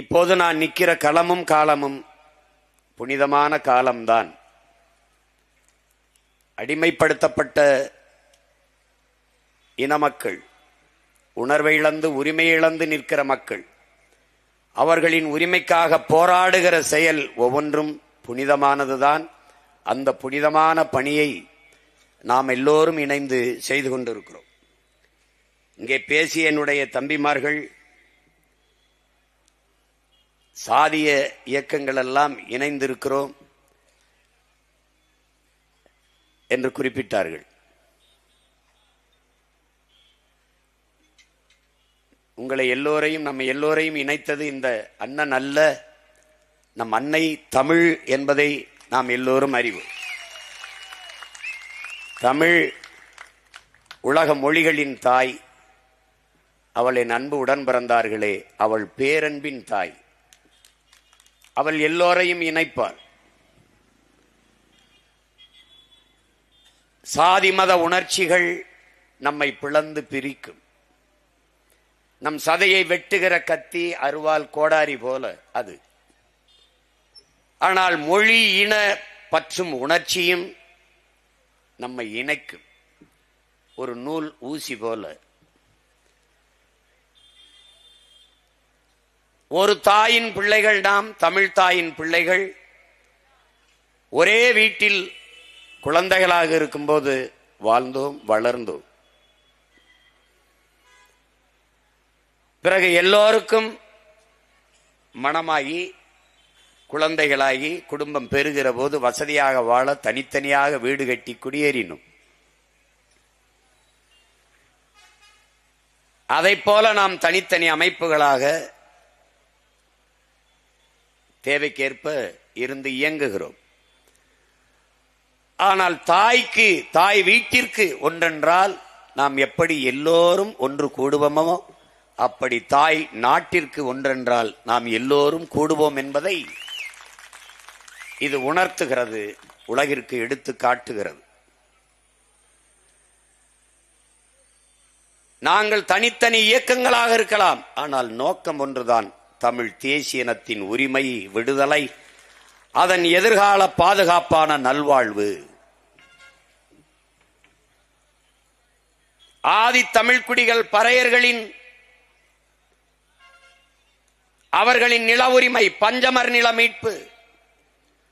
இப்போது நான் நிற்கிற களமும் காலமும் புனிதமான காலம்தான். அடிமைப்படுத்தப்பட்ட இன மக்கள் உணர்வை இழந்து உரிமை இழந்து நிற்கிற மக்கள் அவர்களின் உரிமைக்காக போராடுகிற செயல் ஒவ்வொன்றும் புனிதமானதுதான். அந்த புனிதமான பணியை நாம் எல்லோரும் இணைந்து செய்து கொண்டிருக்கிறோம். இங்கே பேசிய என்னுடைய தம்பிமார்கள் சாதிய இயக்கங்கள் எல்லாம் இணைந்திருக்கிறோம் என்று குறிப்பிட்டார்கள். உங்களை எல்லோரையும் நம்ம எல்லோரையும் இணைத்தது இந்த அண்ணன் அல்ல நம் அன்னை தமிழ் என்பதை நாம் எல்லோரும் அறிவோம். தமிழ் உலக மொழிகளின் தாய் அவளின் அன்பு உடன் பிறந்தார்களே அவள் பேரன்பின் தாய். அவள் எல்லோரையும் இணைப்பார் சாதி மத உணர்ச்சிகள் நம்மை பிளந்து பிரிக்கும். நம் சதையை வெட்டுகிற கத்தி அருவால் கோடாரி போல அது. ஆனால் மொழி இன பற்றும் உணர்ச்சியும் நம்மை இணைக்கும். ஒரு நூல் ஊசி போல ஒரு தாயின் பிள்ளைகள் நாம் தமிழ் தாயின் பிள்ளைகள். ஒரே வீட்டில் குழந்தைகளாக இருக்கும்போது வாழ்ந்தோம் வளர்ந்தோம். பிறகு எல்லோருக்கும் மனமாகி குழந்தைகளாகி குடும்பம் பெறுகிற போது வசதியாக வாழ தனித்தனியாக வீடு கட்டி குடியேறினோம். அதை போல நாம் தனித்தனி அமைப்புகளாக தேவைக்கேற்ப இருந்து இயங்குகிறோம். ஆனால் தாய்க்கு தாய் வீட்டிற்கு ஒன்றென்றால் நாம் எப்படி எல்லோரும் ஒன்று கூடுவோமோ அப்படி தாய் நாட்டிற்கு ஒன்றென்றால் நாம் எல்லோரும் கூடுவோம் என்பதை இது உணர்த்துகிறது உலகிற்கு எடுத்து காட்டுகிறது. நாங்கள் தனித்தனி இயக்கங்களாக இருக்கலாம் ஆனால் நோக்கம் ஒன்றுதான். தமிழ் தேசியனத்தின் உரிமை விடுதலை அதன் எதிர்கால பாதுகாப்பான நல்வாழ்வு. ஆதி தமிழ்குடிகள் பறையர்களின் அவர்களின் நில உரிமை பஞ்சமர் நில மீட்பு.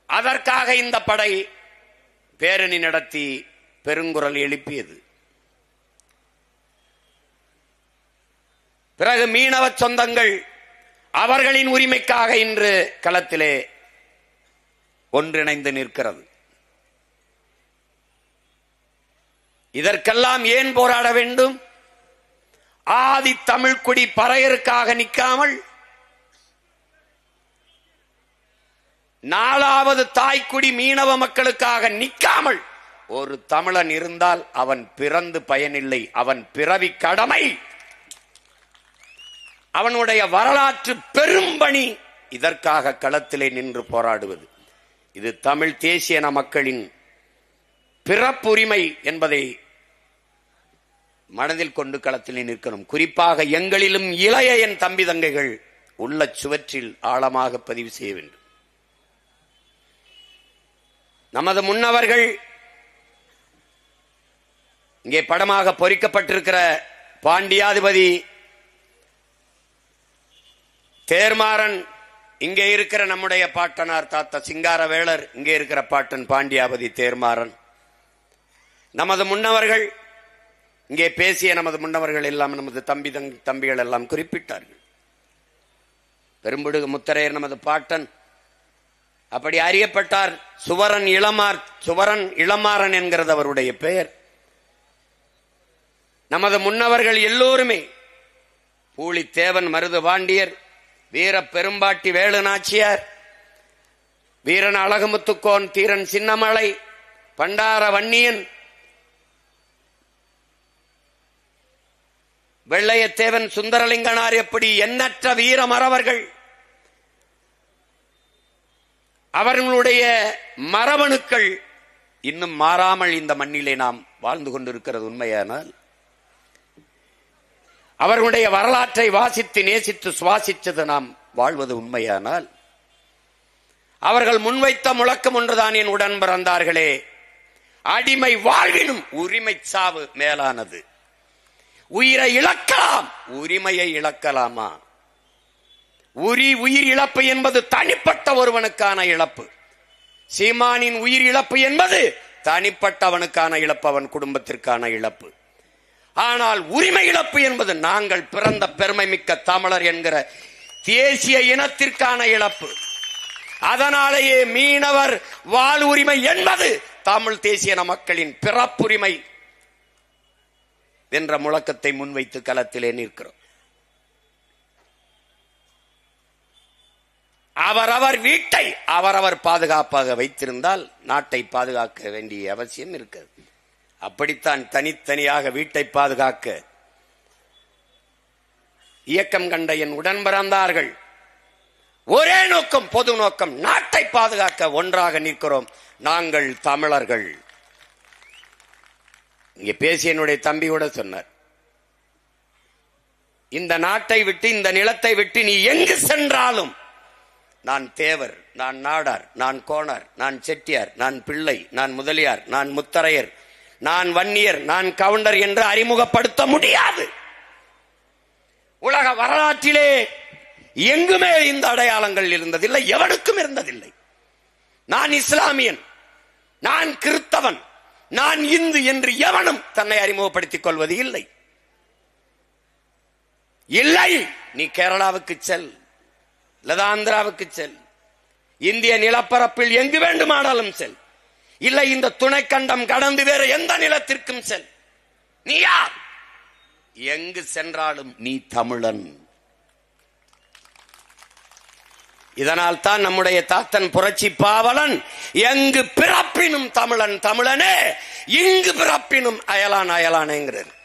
அதற்காக இந்த படை பேரணி நடத்தி பெருங்குரல் எழுப்பியது. பிறகு மீனவ சொந்தங்கள் அவர்களின் உரிமைக்காக இன்று களத்திலே ஒன்றிணைந்து நிற்கிறது. இதற்கெல்லாம் ஏன் போராட வேண்டும்? ஆதி தமிழ்குடி பறையருக்காக நிற்காமல் நாலாவது தாய்க்குடி மீனவ மக்களுக்காக நிற்காமல் ஒரு தமிழன் இருந்தால் அவன் பிறந்து பயனில்லை அவன் பிறவி கடமை. அவனுடைய வரலாற்று பெரும்பணி இதற்காக களத்திலே நின்று போராடுவது. இது தமிழ் தேசியன மக்களின் பிறப்புரிமை என்பதை மனதில் கொண்டு களத்திலே நிற்கணும். குறிப்பாக எங்களிலும் இளைய என் தம்பி தங்கைகள் உள்ள சுவற்றில் ஆழமாக பதிவு செய்ய வேண்டும். நமது முன்னவர்கள் இங்கே படமாக பொறிக்கப்பட்டிருக்கிற பாண்டியாதிபதி தேர்மாறன் இங்கே இருக்கிற நம்முடைய பாட்டனார் தாத்தா சிங்காரவேளர் இங்கே இருக்கிற பாட்டன் பாண்டியாபதி தேர்மாறன். நமது முன்னவர்கள் இங்கே பேசிய நமது முன்னவர்கள் எல்லாம் நமது தம்பி தங் தம்பிகள் எல்லாம் குறிப்பிட்டார்கள். பெரும்புடுகு முத்தரையர் நமது பாட்டன் அப்படி அறியப்பட்டார் சுவரன் இளமார் சுவரன் இளமாறன் என்கிறது அவருடைய பெயர். நமது முன்னவர்கள் எல்லோருமே பூலித்தேவன் மருது பாண்டியர் வீர பெரும்பாட்டி வேலு நாச்சியார் வீரன் அழகுமுத்துக்கோன் தீரன் சின்னமலை பண்டார வன்னியன் வெள்ளையத்தேவன் சுந்தரலிங்கனார் எப்படி எண்ணற்ற வீர மறவர்கள் அவர்களுடைய மரபணுக்கள் இன்னும் மாறாமல் இந்த மண்ணிலே நாம் வாழ்ந்து கொண்டிருக்கிறது உண்மையானால் அவர்களுடைய வரலாற்றை வாசித்து நேசித்து சுவாசித்தது நாம் வாழ்வது உண்மையானால் அவர்கள் முன்வைத்த முழக்கம் ஒன்றுதான் என் உடன் பிறந்தார்களே அடிமை வாழ்வினும் உரிமை சாவு மேலானது. உயிரை இழக்கலாம் உரிமையை இழக்கலாமா? உரி உயிர் இழப்பு என்பது தனிப்பட்ட ஒருவனுக்கான இழப்பு. சீமானின் உயிர் இழப்பு என்பது தனிப்பட்டவனுக்கான இழப்பு அவன் குடும்பத்திற்கான இழப்பு. ஆனால் உரிமை இழப்பு என்பது நாங்கள் பிறந்த பெருமை மிக்க தமிழர் என்கிற தேசிய இனத்திற்கான இழப்பு. அதனாலேயே மீனவர் வாழ் உரிமை என்பது தமிழ் தேசிய மக்களின் பிறப்புரிமை என்ற முழக்கத்தை முன்வைத்து களத்திலே நிற்கிறோம். அவரவர் வீட்டை அவரவர் பாதுகாப்பாக வைத்திருந்தால் நாட்டை பாதுகாக்க வேண்டிய அவசியம் இருக்கிறது. அப்படித்தான் தனித்தனியாக வீட்டை பாதுகாக்க இயக்கம் கண்ட என் உடன் பிறந்தார்கள் ஒரே நோக்கம் பொது நோக்கம் நாட்டை பாதுகாக்க ஒன்றாக நிற்கிறோம். நாங்கள் தமிழர்கள். இங்க பேசிய என்னுடைய தம்பி கூட சொன்னார். இந்த நாட்டை விட்டு இந்த நிலத்தை விட்டு நீ எங்கு சென்றாலும் நான் தேவர் நான் நாடார் நான் கோணார் நான் செட்டியார் நான் பிள்ளை நான் முதலியார் நான் முத்தரையர் நான் வன்னியர் நான் கவுண்டர் என்று அறிமுகப்படுத்த முடியாது. உலக வரலாற்றிலே எங்குமே இந்த அடையாளங்கள் இருந்ததில்லை எவனுக்கும் இருந்ததில்லை. நான் இஸ்லாமியன் நான் கிறிஸ்தவன் நான் இந்து என்று எவனும் தன்னை அறிமுகப்படுத்திக் கொள்வது இல்லை. இல்லை நீ கேரளாவுக்கு செல் லதாந்திராவுக்கு ஆந்திராவுக்கு செல் இந்திய நிலப்பரப்பில் எங்கு வேண்டுமானாலும் செல். இல்லை இந்த துணைக்கண்டம் கடந்து வேற எந்த நிலத்திற்கும் செல். நீ யார்? எங்கு சென்றாலும் நீ தமிழன். இதனால் தான் நம்முடைய தாத்தன் புரட்சி பாவலன். எங்கு பிறப்பினும் தமிழன் தமிழனே இங்கு பிறப்பினும் அயலான் அயலானேங்கிறது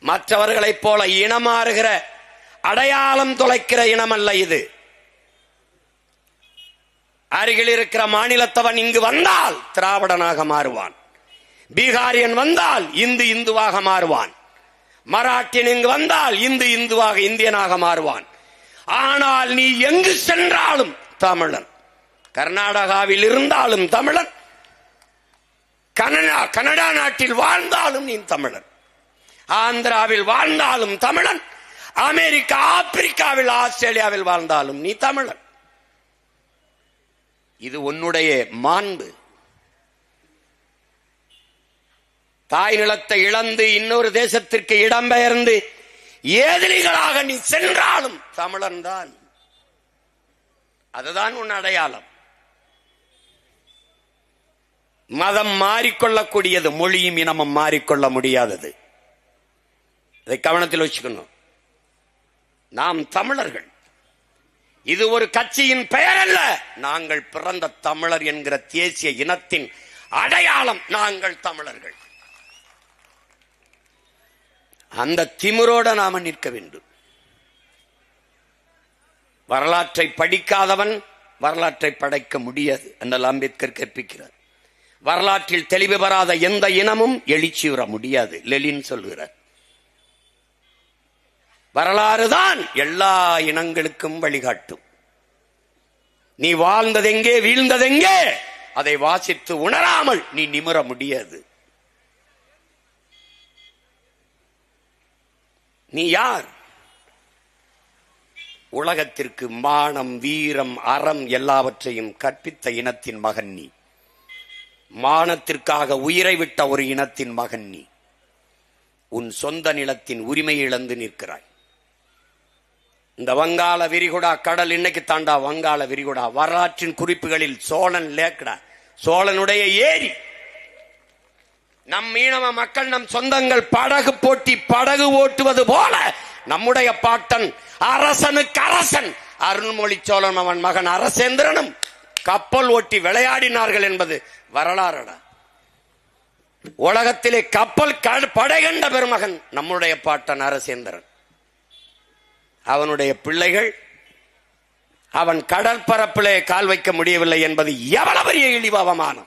மற்றவர்களைப் போல இனமாறுகிற அடையாளம் தொலைக்கிற இனம் அல்ல இது. அருகில் இருக்கிற மாநிலத்தவன் இங்கு வந்தால் திராவிடனாக மாறுவான். பீகாரியன் வந்தால் இந்து இந்துவாக மாறுவான். மராட்டியன் இங்கு வந்தால் இந்து இந்துவாக இந்தியனாக மாறுவான். ஆனால் நீ எங்கு சென்றாலும் தமிழன். கர்நாடகாவில் இருந்தாலும் தமிழன். கனடா கனடா நாட்டில் வாழ்ந்தாலும் நீ தமிழன். ஆந்திராவில் வாழ்ந்தாலும் தமிழன். அமெரிக்கா ஆப்பிரிக்காவில் ஆஸ்திரேலியாவில் வாழ்ந்தாலும் நீ தமிழன். இது உன்னுடைய மாண்பு. தாய் நிலத்தை இழந்து இன்னொரு தேசத்திற்கு இடம்பெயர்ந்து ஏதிலிகளாக நீ சென்றாலும் தமிழன் தான். அதுதான் உன் அடையாளம். மதம் மாறிக்கொள்ளக்கூடியது மொழியும் இனமும் மாறிக்கொள்ள முடியாதது. இதை கவனத்தில் வச்சுக்கணும். நாம் தமிழர்கள். இது ஒரு கட்சியின் பெயர் அல்ல நாங்கள் பிறந்த தமிழர் என்கிற தேசிய இனத்தின் அடையாளம் நாங்கள் தமிழர்கள். அந்த திமிரோட நாம நிற்க வேண்டும். வரலாற்றை படிக்காதவன் வரலாற்றை படைக்க முடியாது என்றால் அம்பேத்கர் கற்பிக்கிறார். வரலாற்றில் தெளிவு பெறாத எந்த இனமும் எழுச்சியுற முடியாது லெலின் சொல்கிறார். வரலாறு தான் எல்லா இனங்களுக்கும் வழிகாட்டும். நீ வாழ்ந்ததெங்கே வீழ்ந்ததெங்கே அதை வாசித்து உணராமல் நீ நிமிர முடியாது. நீ யார்? உலகத்திற்கு மானம் வீரம் அறம் எல்லாவற்றையும் கற்பித்த இனத்தின் மகன் நீ. மானத்திற்காக உயிரை விட்ட ஒரு இனத்தின் மகன் நீ. உன் சொந்த நிலத்தின் உரிமை இழந்து நிற்கிறாய். இந்த வங்காள விரிகுடா கடல் இன்னைக்கு தாண்டா வங்காள விரிகுடா. வரலாற்றின் குறிப்புகளில் சோழன் லேக்கடா. சோழனுடைய ஏரி. நம் மீனவ மக்கள் நம் சொந்தங்கள் படகு போட்டி படகு ஓட்டுவது போல நம்முடைய பாட்டன் அரசனுக்கு அரசன். அருள்மொழி சோழன் அவன் மகன் அரசேந்திரனும் கப்பல் ஓட்டி விளையாடினார்கள் என்பது வரலாறுடா. உலகத்திலே கப்பல் படைகண்ட பெருமகன் நம்முடைய பாட்டன் அரசேந்திரன். அவனுடைய பிள்ளைகள் அவன் கடற்பரப்பிலே கால் வைக்க முடியவில்லை என்பது எவ்வளவு பெரிய இழிவு அவமானம்.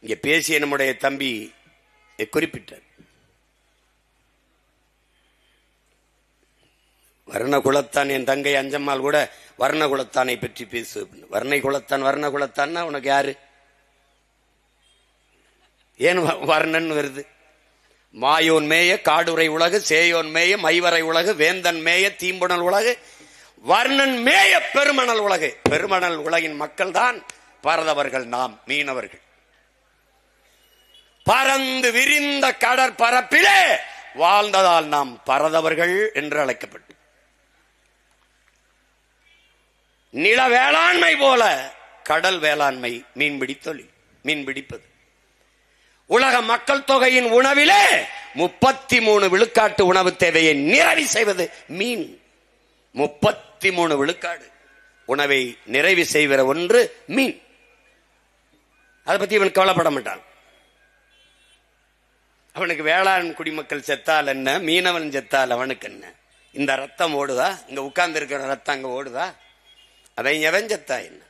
இங்க பேசிய நம்முடைய தம்பி குறிப்பிட்டார். வர்ண குலத்தான் என் தங்கை அஞ்சம்மாள் கூட வர்ண குலத்தானை பற்றி பேசு. வர்ணை குலத்தான் வர்ண உனக்கு யாரு? ஏன் வ- வர்ணன் வருது? மாயோன் மேய காடுரை உலகு சேயோன் மேய மைவரை உலகு வேந்தன் மேய தீம்புணல் உலகு வர்ணன் மேய பெருமணல் உலகு. பெருமணல் உலகின் மக்கள் தான் பரதவர்கள் நாம் மீனவர்கள். பறந்து விரிந்த கடற்பரப்பிலே வாழ்ந்ததால் நாம் பரதவர்கள் என்று அழைக்கப்பட்டு. நில வேளாண்மை போல கடல் வேளாண்மை மீன்பிடி தொழில் மீன்பிடிப்பது. உலக மக்கள் தொகையின் உணவிலே முப்பத்தி மூணு விழுக்காட்டு உணவு தேவையை நிறைவு செய்வது மீன். முப்பத்தி மூணு விழுக்காடு உணவை நிறைவு செய்கிற ஒன்று மீன். அதை பத்தி இவன் கவலைப்பட மாட்டான். அவனுக்கு வேளாண் குடிமக்கள் செத்தால் என்ன? மீனவன் செத்தால் அவனுக்கு என்ன? இந்த ரத்தம் ஓடுதா? இங்க உட்கார்ந்து இருக்கிற ரத்தம் அங்க ஓடுதா? அதை எவன் செத்தா என்ன?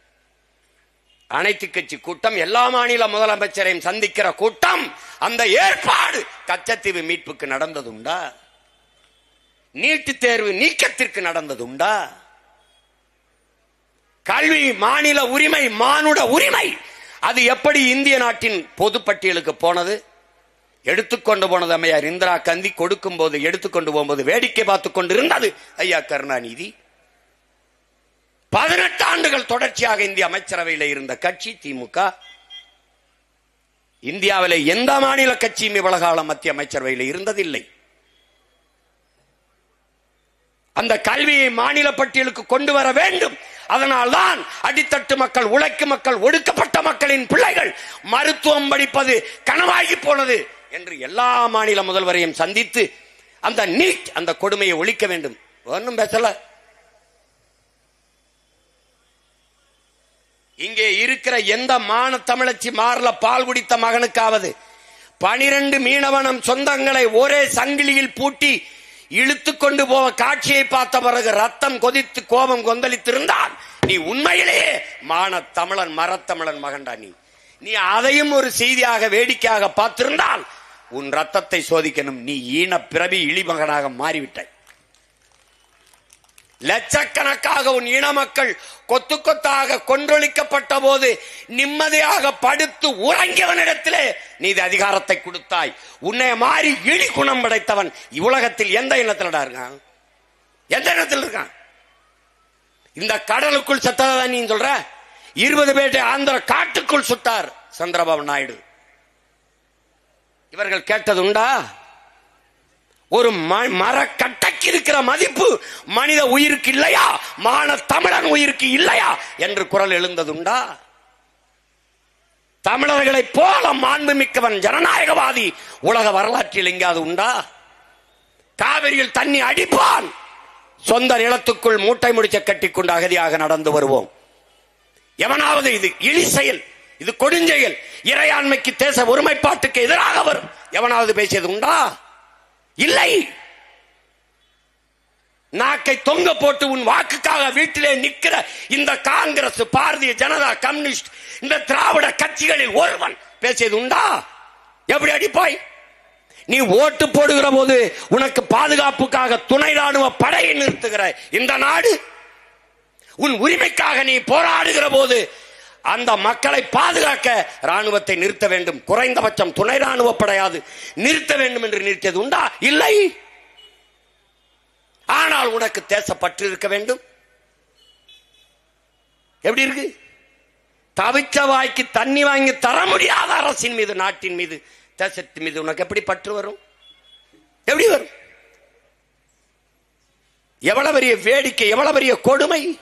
அனைத்து கட்சி கூட்டம் எல்லா மாநில முதலமைச்சரையும் சந்திக்கிற கூட்டம் அந்த ஏற்பாடு கச்சத்தீவு மீட்புக்கு நடந்ததுண்டா? நீட்டு தேர்வு நீக்கத்திற்கு நடந்ததுண்டா? கல்வி மாநில உரிமை மானுட உரிமை அது எப்படி இந்திய நாட்டின் பொதுப்பட்டியலுக்கு போனது? எடுத்துக்கொண்டு போனது அம்மையார் இந்திரா கந்தி கொடுக்கும் போது எடுத்துக்கொண்டு போகும்போது வேடிக்கை பார்த்து கொண்டு இருந்தது ஐயா கருணாநிதி. பதினெட்டு ஆண்டுகள் தொடர்ச்சியாக இந்திய அமைச்சரவையில் இருந்த கட்சி திமுக இந்தியாவிலே எந்த மாநில கட்சியும் இவ்வளவு காலம் மத்திய அமைச்சரவையில் இருந்ததில்லை. அந்த கல்வியை மாநில பட்டியலுக்கு கொண்டு வர வேண்டும். அதனால்தான் அடித்தட்டு மக்கள் உழைக்கும் மக்கள் ஒடுக்கப்பட்ட மக்களின் பிள்ளைகள் மருத்துவம் படிப்பது கனவாகி போனது என்று எல்லா மாநில முதல்வரையும் சந்தித்து அந்த நீட் அந்த கொடுமையை ஒழிக்க வேண்டும். ஒன்றும் பேசல. இங்கே இருக்கிற எந்த மான தமிழச்சி மாறல பால் குடித்த மகனுக்காவது பனிரெண்டு மீனவனம் சொந்தங்களை ஒரே சங்கிலியில் பூட்டி இழுத்து கொண்டு போக காட்சியை பார்த்த பிறகு ரத்தம் கொதித்து கோபம் கொந்தளித்திருந்தால் நீ உண்மையிலேயே மான தமிழன் மரத்தமிழன் மகன்டா நீ. நீ அதையும் ஒரு செய்தியாக வேடிக்கையாக பார்த்திருந்தால் உன் ரத்தத்தை சோதிக்கணும். நீ ஈன பிறவி இழிமகனாக மாறிவிட்டாய். லட்சக்கணக்காக உன் இன மக்கள் கொத்து கொத்தாக கொன்றொழிக்கப்பட்ட போது நிம்மதியாக படுத்து உறங்கியவனிடத்திலே நீ இது அதிகாரத்தை கொடுத்தாய். உன்னை மாறி இழி குணம் படைத்தவன் உலகத்தில் எந்த இனத்திலடா இருக்கான்? எந்த இனத்தில் இருக்கான்? இந்த கடலுக்குள் செத்ததான் நீ சொல்ற? இருபது பேட்டை ஆந்திர காட்டுக்குள் சுட்டார் சந்திரபாபு நாயுடு. இவர்கள் கேட்டது உண்டா? ஒரு ம- மரக்கட்டைக்கு இருக்கிற மதிப்பு மனித உயிருக்கு இல்லையா? மான தமிழன் உயிருக்கு இல்லையா? என்று குரல் எழுந்ததுண்டா? தமிழர்களைப் போல மாண்புமிக்கவன் ஜனநாயகவாதி உலக வரலாற்றில் எங்காவது உண்டா? காவிரியில் தண்ணி அடிப்பான். சொந்த நிலத்துக்குள் மூட்டை முடிச்ச கட்டிக்கொண்டு அகதியாக நடந்து வருவோம். எவனாவது இது இழி செயல் இது கொடுஞ்செயல் இறையாண்மைக்கு தேச ஒருமைப்பாட்டுக்கு எதிராக வரும். எவனாவது பேசியது உண்டா? இல்லை. நாக்கை தொங்க போட்டு உன் வாக்குக்காக வீட்டிலே நிற்கிற இந்த காங்கிரஸ் பாரதிய ஜனதா கம்யூனிஸ்ட் இந்த திராவிட கட்சிகளில் ஒருவன். பேசியது உண்டா? எப்படி அடிப்பாய் நீ ஓட்டு போடுகிற போது உனக்கு பாதுகாப்புக்காக துணை ராணுவ படையை நிறுத்துகிற இந்த நாடு? உன் உரிமைக்காக நீ போராடுகிற போது அந்த மக்களை பாதுகாக்க ராணுவத்தை நிறுத்த வேண்டும். குறைந்தபட்சம் துணை ராணுவ படையாது. நிறுத்த வேண்டும் என்று நிறுத்தியது உண்டா? இல்லை. ஆனால் உனக்கு தேசப்பற்று இருக்க வேண்டும். எப்படி இருக்கு? தவிச்ச வாய்க்கு தண்ணி வாங்கி தர முடியாத அரசின் மீது நாட்டின் மீது தேசத்தின் மீது உனக்கு எப்படி பற்று வரும்? எப்படி வரும்? எவ்வளவு பெரிய வேடிக்கை எவ்வளவு பெரிய கொடுமை?